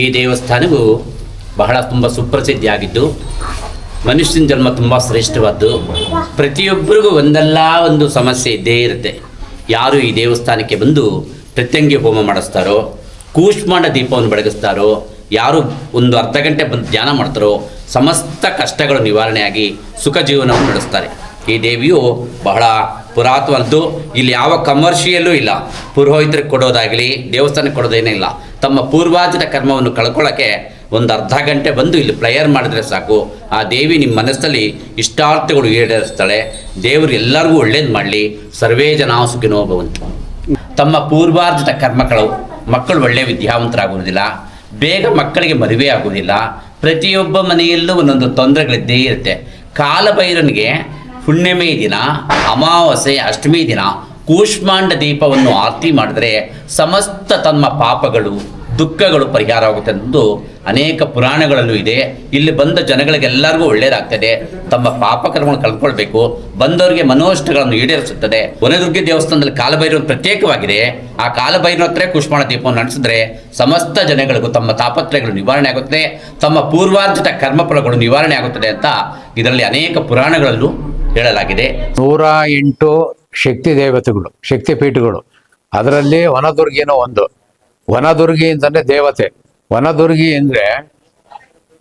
ಈ ದೇವಸ್ಥಾನವು ಬಹಳ ತುಂಬ ಸುಪ್ರಸಿದ್ಧಿಯಾಗಿದ್ದು, ಮನುಷ್ಯನ ಜನ್ಮ ತುಂಬ ಶ್ರೇಷ್ಠವಾದ್ದು. ಪ್ರತಿಯೊಬ್ಬರಿಗೂ ಒಂದಲ್ಲ ಒಂದು ಸಮಸ್ಯೆ ಇದ್ದೇ ಇರುತ್ತೆ. ಯಾರು ಈ ದೇವಸ್ಥಾನಕ್ಕೆ ಬಂದು ಪ್ರತ್ಯಂಗಿ ಹೋಮ ಮಾಡಿಸ್ತಾರೋ, ಕೂಷ್ಮಾಂಡ ದೀಪವನ್ನು ಬೆಳಗಿಸ್ತಾರೋ, ಯಾರು ಒಂದು ಅರ್ಧ ಗಂಟೆ ಬಂದು ಧ್ಯಾನ ಮಾಡ್ತಾರೋ, ಸಮಸ್ತ ಕಷ್ಟಗಳು ನಿವಾರಣೆಯಾಗಿ ಸುಖ ಜೀವನವನ್ನು ನಡೆಸ್ತಾರೆ. ಈ ದೇವಿಯು ಬಹಳ ಪುರಾತನದ್ದು ಇಲ್ಲಿ ಯಾವ ಕಮರ್ಷಿಯಲ್ಲೂ ಇಲ್ಲ. ಪುರೋಹಿತರಿಗೆ ಕೊಡೋದಾಗಲಿ ದೇವಸ್ಥಾನಕ್ಕೆ ಕೊಡೋದೇನೇ ಇಲ್ಲ. ತಮ್ಮ ಪೂರ್ವಾರ್ಜಿತ ಕರ್ಮವನ್ನು ಕಳ್ಕೊಳ್ಳೋಕ್ಕೆ ಒಂದು ಅರ್ಧ ಗಂಟೆ ಬಂದು ಇಲ್ಲಿ ಪ್ರೇಯರ್ ಮಾಡಿದ್ರೆ ಸಾಕು. ಆ ದೇವಿ ನಿಮ್ಮ ಮನಸ್ಸಲ್ಲಿ ಇಷ್ಟಾರ್ಥಗಳು ಈಡೇರಿಸ್ತಾಳೆ. ದೇವರು ಎಲ್ಲರಿಗೂ ಒಳ್ಳೇದು ಮಾಡಲಿ. ಸರ್ವೇ ಜನ ಭವಂತು. ತಮ್ಮ ಪೂರ್ವಾರ್ಜಿತ ಕರ್ಮಗಳು ಮಕ್ಕಳು ಒಳ್ಳೆಯ ವಿದ್ಯಾವಂತರಾಗುವುದಿಲ್ಲ. ಬೇಗ ಮಕ್ಕಳಿಗೆ ಮದುವೆ ಆಗುವುದಿಲ್ಲ. ಪ್ರತಿಯೊಬ್ಬ ಮನೆಯಲ್ಲೂ ಒಂದೊಂದು ತೊಂದರೆಗಳಿದ್ದೇ ಇರುತ್ತೆ. ಕಾಲಭೈರನಿಗೆ ಹುಣ್ಣಿಮೆ ದಿನ, ಅಮಾವಾಸ್ಯೆ, ಅಷ್ಟಮಿ ದಿನ, ಕೂಷ್ಮಾಂಡ ದೀಪವನ್ನು ಆರತಿ ಮಾಡಿದರೆ ಸಮಸ್ತ ತಮ್ಮ ಪಾಪಗಳು, ದುಃಖಗಳು ಪರಿಹಾರ ಆಗುತ್ತೆ ಅನ್ನೋದು ಅನೇಕ ಪುರಾಣಗಳಲ್ಲೂ ಇದೆ. ಇಲ್ಲಿ ಬಂದ ಜನಗಳಿಗೆಲ್ಲರಿಗೂ ಒಳ್ಳೆಯದಾಗ್ತದೆ ತಮ್ಮ ಪಾಪಕರ್ಮಗಳನ್ನು ಕಳ್ಕೊಳ್ಬೇಕು. ಬಂದವರಿಗೆ ಮನೋಷ್ಟಗಳನ್ನು ಈಡೇರಿಸುತ್ತದೆ. ವನದುರ್ಗಿ ದೇವಸ್ಥಾನದಲ್ಲಿ ಕಾಲಭೈರವ ಪ್ರತ್ಯೇಕವಾಗಿದೆ. ಆ ಕಾಲಭೈರವ ಹತ್ರ ಕುಷ್ಮಾಣ ದೀಪವನ್ನು ನಡೆಸಿದ್ರೆ ಸಮಸ್ತ ಜನಗಳಿಗೂ ತಮ್ಮ ತಾಪತ್ರಯಗಳು ನಿವಾರಣೆ ಆಗುತ್ತದೆ. ತಮ್ಮ ಪೂರ್ವಾರ್ಜಿತ ಕರ್ಮಫಲಗಳು ನಿವಾರಣೆ ಆಗುತ್ತದೆ ಅಂತ ಇದರಲ್ಲಿ ಅನೇಕ ಪುರಾಣಗಳಲ್ಲೂ ಹೇಳಲಾಗಿದೆ. ನೂರ ಎಂಟು ಶಕ್ತಿ ದೇವತೆಗಳು, ಶಕ್ತಿ ಪೀಠಗಳು. ಅದರಲ್ಲಿ ವನದುರ್ಗಿನೂ ಒಂದು. ವನದುರ್ಗಿ ಅಂತಂದ್ರೆ ದೇವತೆ. ವನದುರ್ಗಿ ಅಂದ್ರೆ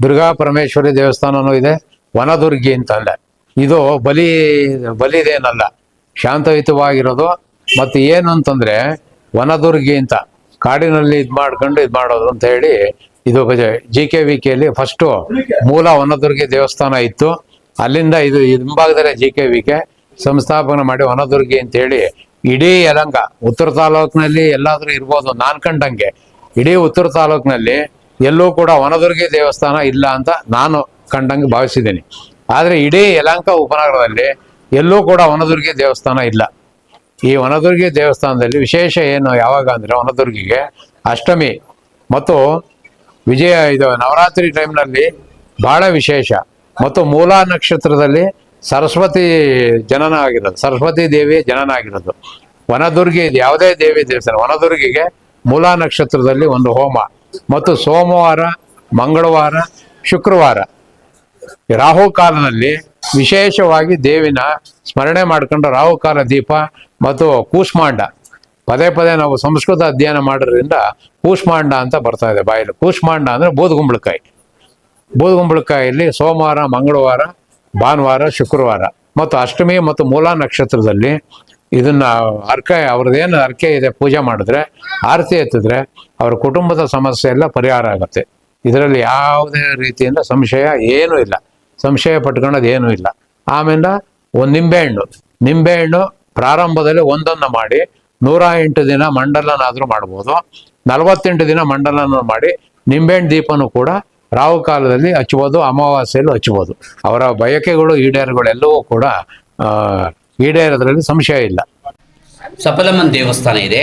ದುರ್ಗಾ ಪರಮೇಶ್ವರಿ ದೇವಸ್ಥಾನನೂ ಇದೆ, ವನದುರ್ಗಿ ಅಂತಂದ್ರೆ ಇದು ಬಲಿ, ಬಲಿದೇನಲ್ಲ. ಶಾಂತಯುತವಾಗಿರೋದು. ಮತ್ತು ಏನು ಅಂತಂದ್ರೆ ವನದುರ್ಗಿ ಅಂತ. ಕಾಡಿನಲ್ಲಿ ಇದು ಮಾಡ್ಕೊಂಡು ಇದು ಮಾಡೋದು ಅಂತ ಹೇಳಿ ಇದು ಜಿ ಕೆ ವಿ ಕೆಯಲ್ಲಿ ಫಸ್ಟು ಮೂಲ ವನದುರ್ಗಿ ದೇವಸ್ಥಾನ ಇತ್ತು. ಅಲ್ಲಿಂದ ಇದು ಹಿಂಭಾಗದಲ್ಲೇ ಜಿ ಕೆ ವಿ ಕೆ ಸಂಸ್ಥಾಪನೆ ಮಾಡಿ ಹೊನದುರ್ಗಿ ಅಂತ ಹೇಳಿ ಇಡೀ ಯಲಂಕ, ಉತ್ತರ ತಾಲೂಕಿನಲ್ಲಿ ಎಲ್ಲಾದ್ರೂ ಇರ್ಬೋದು, ನಾನ್ ಕಂಡಂಗೆ ಇಡೀ ಉತ್ತರ ತಾಲೂಕಿನಲ್ಲಿ ಎಲ್ಲೂ ಕೂಡ ವನದುರ್ಗಿ ದೇವಸ್ಥಾನ ಇಲ್ಲ ಅಂತ ನಾನು ಕಂಡಂಗೆ ಭಾವಿಸಿದ್ದೀನಿ. ಆದರೆ ಇಡೀ ಯಲಂಕ ಉಪನಗರದಲ್ಲಿ ಎಲ್ಲೂ ಕೂಡ ವನದುರ್ಗಿ ದೇವಸ್ಥಾನ ಇಲ್ಲ. ಈ ವನದುರ್ಗಿ ದೇವಸ್ಥಾನದಲ್ಲಿ ವಿಶೇಷ ಏನು ಯಾವಾಗ ಅಂದರೆ ವನದುರ್ಗಿಗೆ ಅಷ್ಟಮಿ ಮತ್ತು ವಿಜಯ ಇದು ನವರಾತ್ರಿ ಟೈಮ್ನಲ್ಲಿ ಬಹಳ ವಿಶೇಷ. ಮತ್ತು ಮೂಲಾ ನಕ್ಷತ್ರದಲ್ಲಿ ಸರಸ್ವತಿ ಜನನ ಆಗಿರೋದು ಸರಸ್ವತಿ ದೇವಿ ಜನನ ಆಗಿರೋದು ವನದುರ್ಗಿ ಇದು, ಯಾವುದೇ ದೇವಿ ದೇವಸ್ಥಾನ ವನದುರ್ಗಿಗೆ ಮೂಲಾ ನಕ್ಷತ್ರದಲ್ಲಿ ಒಂದು ಹೋಮ. ಮತ್ತು ಸೋಮವಾರ, ಮಂಗಳವಾರ, ಶುಕ್ರವಾರ. ರಾಹುಕಾಲದಲ್ಲಿ ವಿಶೇಷವಾಗಿ ದೇವಿನ ಸ್ಮರಣೆ ಮಾಡ್ಕೊಂಡು ರಾಹುಕಾಲ ದೀಪ ಮತ್ತು ಕೂಷ್ಮಾಂಡ. ಪದೇ ಪದೇ ನಾವು ಸಂಸ್ಕೃತ ಅಧ್ಯಯನ ಮಾಡೋದ್ರಿಂದ ಕೂಷ್ಮಾಂಡ ಅಂತ ಬರ್ತಾ ಇದೆ ಬಾಯಲ್ಲಿ. ಕೂಷ್ಮಾಂಡ ಅಂದ್ರೆ ಬೂದುಗುಂಬಳಕಾಯಿ ಬೂದುಗುಂಬಳಕಾಯಲ್ಲಿ ಸೋಮವಾರ, ಮಂಗಳವಾರ, ಭಾನುವಾರ, ಶುಕ್ರವಾರ ಮತ್ತು ಅಷ್ಟಮಿ ಮತ್ತು ಮೂಲ ನಕ್ಷತ್ರದಲ್ಲಿ ಇದನ್ನ ಅರ್ಕೆ ಅವ್ರದ್ದೇನು ಅರ್ಕೆ ಇದೆ, ಪೂಜೆ ಮಾಡಿದ್ರೆ, ಆರತಿ ಎತ್ತಿದ್ರೆ ಅವ್ರ ಕುಟುಂಬದ ಸಮಸ್ಯೆ ಎಲ್ಲ ಪರಿಹಾರ ಆಗುತ್ತೆ. ಇದರಲ್ಲಿ ಯಾವುದೇ ರೀತಿಯಿಂದ ಸಂಶಯ ಏನೂ ಇಲ್ಲ. ಸಂಶಯ ಪಟ್ಕೊಳ್ಳೋದು ಏನೂ ಇಲ್ಲ. ಆಮೇಲೆ ಒಂದು ನಿಂಬೆಹಣ್ಣು. ನಿಂಬೆಹಣ್ಣು ಪ್ರಾರಂಭದಲ್ಲಿ ಒಂದನ್ನು ಮಾಡಿ ನೂರ ಎಂಟು ದಿನ ಮಂಡಲನಾದರೂ ಮಾಡ್ಬೋದು. ನಲವತ್ತೆಂಟು ದಿನ ಮಂಡಲನ ಮಾಡಿ ನಿಂಬೆಹಣ್ಣು ದೀಪನೂ ಕೂಡ ರಾಹು ಕಾಲದಲ್ಲಿ ಹಚ್ಬೋದು, ಅಮಾವಾಸ್ಯೆಯಲ್ಲೂ ಹಚ್ಚಬೋದು ಅವರ ಬಯಕೆಗಳು, ಈಡೇರುಗಳೆಲ್ಲವೂ ಕೂಡ ಈಡೇರೋದರಲ್ಲಿ ಸಂಶಯ ಇಲ್ಲ. ಸಫಲಮ್ಮನ ದೇವಸ್ಥಾನ ಇದೆ.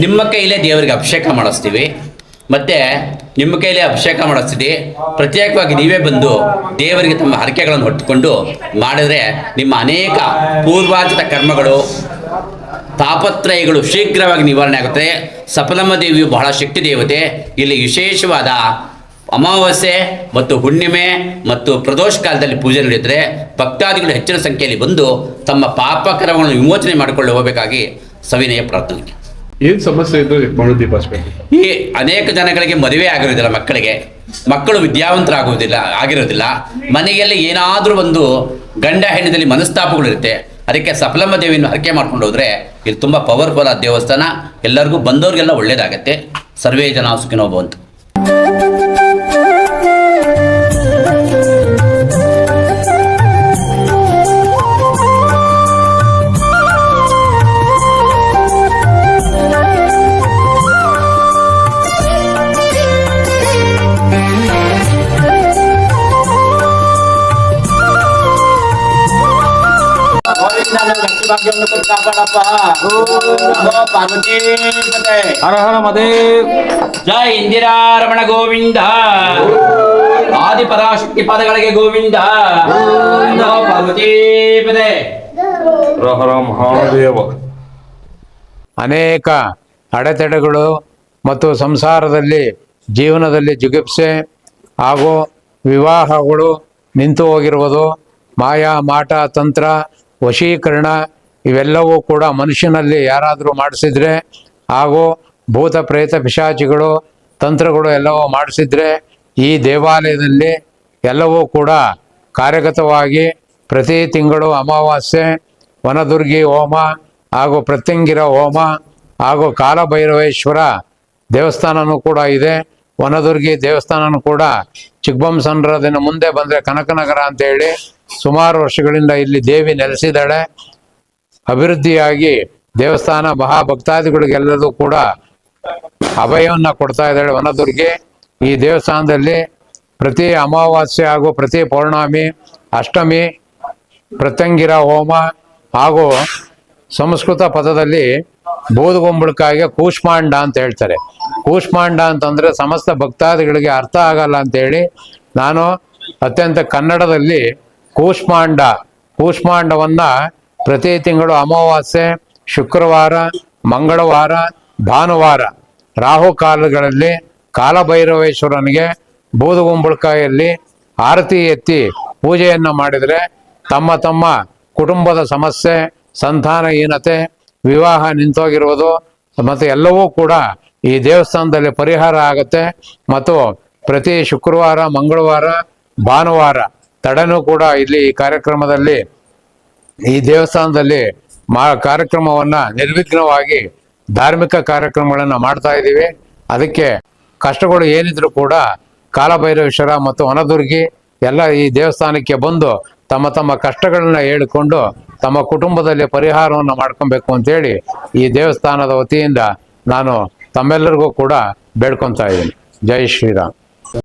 ನಿಮ್ಮ ಕೈಲೇ ದೇವರಿಗೆ ಅಭಿಷೇಕ ಮಾಡಿಸ್ತೀವಿ. ಮತ್ತೆ ನಿಮ್ಮ ಕೈಲಿ ಅಭಿಷೇಕ ಮಾಡಿಸ್ತೀವಿ. ಪ್ರತ್ಯೇಕವಾಗಿ ನೀವೇ ಬಂದು ದೇವರಿಗೆ ತಮ್ಮ ಹರಕೆಗಳನ್ನು ಹೊತ್ತುಕೊಂಡು ಮಾಡಿದ್ರೆ ನಿಮ್ಮ ಅನೇಕ ಪೂರ್ವಾರ್ಜಿತ ಕರ್ಮಗಳು, ತಾಪತ್ರಯಗಳು ಶೀಘ್ರವಾಗಿ ನಿವಾರಣೆ ಆಗುತ್ತೆ. ಸಫಲಮ್ಮ ದೇವಿಯು ಬಹಳ ಶಕ್ತಿ ದೇವತೆ. ಇಲ್ಲಿ ವಿಶೇಷವಾದ ಅಮಾವಾಸ್ಯೆ ಮತ್ತು ಹುಣ್ಣಿಮೆ ಮತ್ತು ಪ್ರದೋಷ ಕಾಲದಲ್ಲಿ ಪೂಜೆ ನಡೆಯುತ್ತದೆ. ಭಕ್ತಾದಿಗಳು ಹೆಚ್ಚಿನ ಸಂಖ್ಯೆಯಲ್ಲಿ ಬಂದು ತಮ್ಮ ಪಾಪಕರವನ್ನು ವಿಮೋಚನೆ ಮಾಡಿಕೊಂಡು ಹೋಗಬೇಕಾಗಿ ಸವಿನಯ ಪ್ರಾರ್ಥನೆ ಏನು ಸಮಸ್ಯೆ ಈ ಅನೇಕ ಜನಗಳಿಗೆ ಮದುವೆ ಆಗಿರೋದಿಲ್ಲ ಮಕ್ಕಳಿಗೆ. ಮಕ್ಕಳು ವಿದ್ಯಾವಂತರಾಗುವುದಿಲ್ಲ ಆಗಿರೋದಿಲ್ಲ ಮನೆಯಲ್ಲಿ ಏನಾದರೂ ಒಂದು ಗಂಡ ಹೆಣ್ಣಿನಲ್ಲಿ ಮನಸ್ತಾಪಗಳಿರುತ್ತೆ ಅದಕ್ಕೆ ಸಫಲಮ್ಮ ದೇವಿಯನ್ನು ಹರಕೆ ಮಾಡ್ಕೊಂಡು ಹೋದರೆ ಇದು ತುಂಬ ಪವರ್ಫುಲ್ ಆದ ದೇವಸ್ಥಾನ. ಎಲ್ಲರಿಗೂ ಬಂದವ್ರಿಗೆಲ್ಲ ಒಳ್ಳೇದಾಗತ್ತೆ. ಸರ್ವೇ ಜನ ಸುಖಿನೋ ಭವಂತು. ಹರ ಹರ ಮದೇವ್ ಜೈ ಇಂದಿರಾರಮಣ ಗೋವಿಂದ. ಆದಿ ಪರಾಶಕ್ತಿ ಪದಗಳಿಗೆ ಗೋವಿಂದ. ಹರ ಹರ ಮಹಾದೇವ. ಅನೇಕ ಅಡೆತಡೆಗಳು ಮತ್ತು ಸಂಸಾರದಲ್ಲಿ ಜೀವನದಲ್ಲಿ ಜಿಗುಪ್ಸೆ ಹಾಗೂ ವಿವಾಹಗಳು ನಿಂತು ಹೋಗಿರುವುದು. ಮಾಯಾ ಮಾಟ ತಂತ್ರ ವಶೀಕರಣ ಇವೆಲ್ಲವೂ ಕೂಡ ಮನುಷ್ಯನಲ್ಲಿ ಯಾರಾದರೂ ಮಾಡಿಸಿದ್ರೆ ಹಾಗೂ ಭೂತ, ಪ್ರೇತ, ಪಿಶಾಚಿಗಳು, ತಂತ್ರಗಳು ಎಲ್ಲವೂ ಮಾಡಿಸಿದ್ರೆ ಈ ದೇವಾಲಯದಲ್ಲಿ ಎಲ್ಲವೂ ಕೂಡ ಕಾರ್ಯಗತವಾಗಿ ಪ್ರತಿ ತಿಂಗಳು ಅಮಾವಾಸ್ಯೆ, ವನದುರ್ಗಿ ಹೋಮ ಹಾಗೂ ಪ್ರತ್ಯಂಗಿರ ಹೋಮ ಹಾಗೂ ಕಾಲಭೈರವೇಶ್ವರ ದೇವಸ್ಥಾನವೂ ಕೂಡ ಇದೆ. ವನದುರ್ಗಿ ದೇವಸ್ಥಾನನೂ ಕೂಡ ಚಿಕ್ಕಬೊಮ್ಮಸಂದ್ರದಿಂದ ಮುಂದೆ ಬಂದರೆ ಕನಕನಗರ ಅಂತ ಹೇಳಿ ಸುಮಾರು ವರ್ಷಗಳಿಂದ ಇಲ್ಲಿ ದೇವಿ ನೆಲೆಸಿದ್ದಾಳೆ. ಅಭಿವೃದ್ಧಿಯಾಗಿ ದೇವಸ್ಥಾನ ಮಹಾ ಭಕ್ತಾದಿಗಳಿಗೆಲ್ಲರೂ ಕೂಡ ಅಭಯವನ್ನು ಕೊಡ್ತಾ ಇದ್ದಾಳೆ ವನದುರ್ಗಿ. ಈ ದೇವಸ್ಥಾನದಲ್ಲಿ ಪ್ರತಿ ಅಮಾವಾಸ್ಯೆ ಹಾಗೂ ಪ್ರತಿ ಪೌರ್ಣಮಿ, ಅಷ್ಟಮಿ, ಪ್ರತ್ಯಂಗಿರ ಹೋಮ ಹಾಗೂ ಸಂಸ್ಕೃತ ಪದದಲ್ಲಿ ಬೋಧಗುಂಬಳಕಾಯಿಗೆ ಕೂಷ್ಮಾಂಡ ಅಂತ ಹೇಳ್ತಾರೆ. ಕೂಷ್ಮಾಂಡ ಅಂತಂದ್ರೆ ಸಮಸ್ತ ಭಕ್ತಾದಿಗಳಿಗೆ ಅರ್ಥ ಆಗಲ್ಲ ಅಂತೇಳಿ ನಾನು ಅತ್ಯಂತ ಕನ್ನಡದಲ್ಲಿ ಕೂಷ್ಮಾಂಡ, ಕೂಷ್ಮಾಂಡವನ್ನ ಪ್ರತಿ ತಿಂಗಳು ಅಮಾವಾಸ್ಯೆ, ಶುಕ್ರವಾರ, ಮಂಗಳವಾರ, ಭಾನುವಾರ, ರಾಹು ಕಾಲಗಳಲ್ಲಿ ಕಾಲಭೈರವೇಶ್ವರನಿಗೆ ಬೂದುಗುಂಬಳಕಾಯಲ್ಲಿ ಆರತಿ ಎತ್ತಿ ಪೂಜೆಯನ್ನು ಮಾಡಿದರೆ ತಮ್ಮ ತಮ್ಮ ಕುಟುಂಬದ ಸಮಸ್ಯೆ, ಸಂತಾನಹೀನತೆ ವಿವಾಹ ನಿಂತೋಗಿರುವುದು ಮತ್ತು ಎಲ್ಲವೂ ಕೂಡ ಈ ದೇವಸ್ಥಾನದಲ್ಲಿ ಪರಿಹಾರ ಆಗುತ್ತೆ. ಮತ್ತು ಪ್ರತಿ ಶುಕ್ರವಾರ, ಮಂಗಳವಾರ, ಭಾನುವಾರ ತಡನೂ ಕೂಡ ಇಲ್ಲಿ ಈ ಕಾರ್ಯಕ್ರಮದಲ್ಲಿ ಈ ದೇವಸ್ಥಾನದಲ್ಲಿ ಮಾ ಕಾರ್ಯಕ್ರಮವನ್ನು ನಿರ್ವಿಘ್ನವಾಗಿ ಧಾರ್ಮಿಕ ಕಾರ್ಯಕ್ರಮಗಳನ್ನು ಮಾಡ್ತಾ ಇದ್ದೀವಿ. ಅದಕ್ಕೆ ಕಷ್ಟಗಳು ಏನಿದ್ರು ಕೂಡ ಕಾಲಭೈರವೇಶ್ವರ ಮತ್ತು ವನದುರ್ಗಿ ಎಲ್ಲ ಈ ದೇವಸ್ಥಾನಕ್ಕೆ ಬಂದು ತಮ್ಮ ತಮ್ಮ ಕಷ್ಟಗಳನ್ನ ಹೇಳಿಕೊಂಡು ತಮ್ಮ ಕುಟುಂಬದಲ್ಲಿ ಪರಿಹಾರವನ್ನು ಮಾಡ್ಕೊಬೇಕು ಅಂತೇಳಿ ಈ ದೇವಸ್ಥಾನದ ವತಿಯಿಂದ ನಾನು ತಮ್ಮೆಲ್ಲರಿಗೂ ಕೂಡ ಬೇಡ್ಕೊತಾ ಇದ್ದೀನಿ. ಜೈ ಶ್ರೀರಾಮ್.